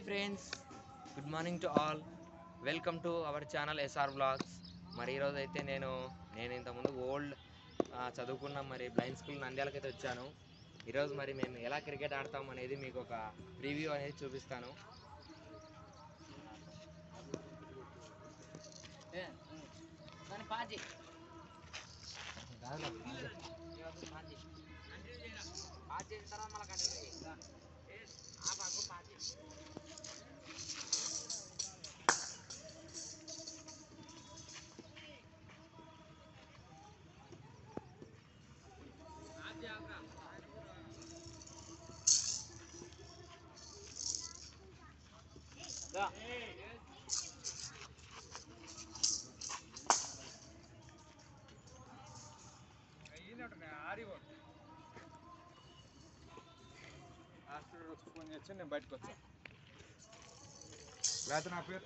Hi friends. Good morning to all. Welcome to our channel SR blogs మరి ఈరోజు అయితే నేను నేను ఇంతకుముందు ఓల్డ్ చదువుకున్న మరి బ్లైండ్ స్కూల్ నంద్యాలకు అయితే వచ్చాను. ఈరోజు మరి మేము ఎలా క్రికెట్ ఆడతాం అనేది మీకు ఒక ప్రివ్యూ అనేది చూపిస్తాను. హాస్పిటల్ బయటకు వచ్చా లేకపోతే నా పేరు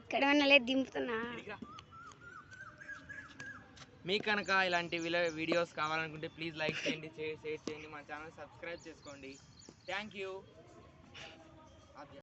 ఇక్కడ ఉన్నలే దింపుతున్నా. మీకు కనుక ఇలాంటి వీడియోస్ కావాలనుకుంటే ప్లీజ్ లైక్ చేయండి షేర్ చేయండి మా ఛానల్ సబ్స్క్రైబ్ చేసుకోండి. Thank you